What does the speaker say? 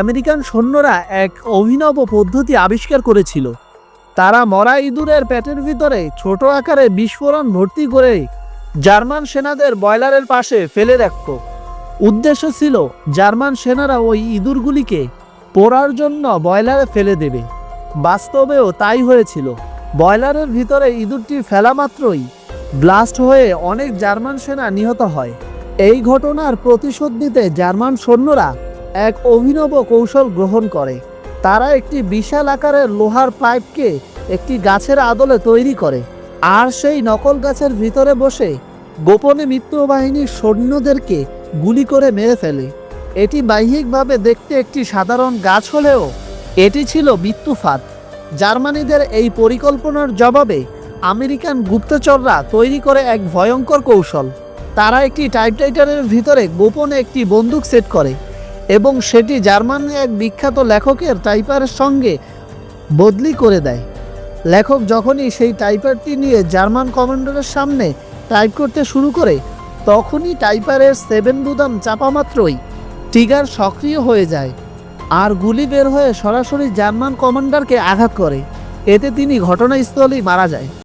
American সৈন্যরা এক অভিনব পদ্ধতি আবিষ্কার করেছিল। তারা মরা ইঁদুরের পেটের ভিতরে ছোট আকারে বিস্ফোরণ ভর্তি করে জার্মান সেনাদের বয়লারের পাশে ফেলে রাখত। উদ্দেশ্য ছিল জার্মান সেনারা ওই ইঁদুরগুলিকে পোড়ার জন্য বয়লারে ফেলে দেবে। বাস্তবেও তাই হয়েছিল। বয়লারের ভিতরে ইঁদুরটি ফেলা মাত্রই ব্লাস্ট হয়ে অনেক জার্মান সেনা নিহত হয়। এই ঘটনার প্রতিশোধ নিতে জার্মান সৈন্যরা এক অভিনব কৌশল গ্রহণ করে। তারা একটি বিশাল আকারের লোহার পাইপকে একটি গাছের আদলে তৈরি করে। আর সেই নকল গাছের ভিতরে বসে গোপনে মিত্রবাহিনীর সৈন্যদেরকে গুলি করে মেরে ফেলে। এটি বাহ্যিকভাবে দেখতে একটি সাধারণ গাছ হলেও এটি ছিল মৃত্যুফাত। জার্মানিদের এই পরিকল্পনার জবাবে আমেরিকান গুপ্তচররা তৈরি করে এক ভয়ঙ্কর কৌশল। তারা একটি টাইপরাইটারের ভিতরে গোপনে একটি বন্দুক সেট করে। এবং সেটি জার্মানের এক বিখ্যাত লেখকের টাইপারের সঙ্গে বদলি করে দেয়। লেখক যখনই সেই টাইপারটি নিয়ে জার্মান কমান্ডারের সামনে টাইপ করতে শুরু করে, তখনই টাইপারের সেভেন বুদাম চাপা মাত্রই টিগার সক্রিয় হয়ে যায় আর গুলি বের হয়ে সরাসরি জার্মান কমান্ডারকে আঘাত করে। এতে তিনি ঘটনাস্থলেই মারা যায়।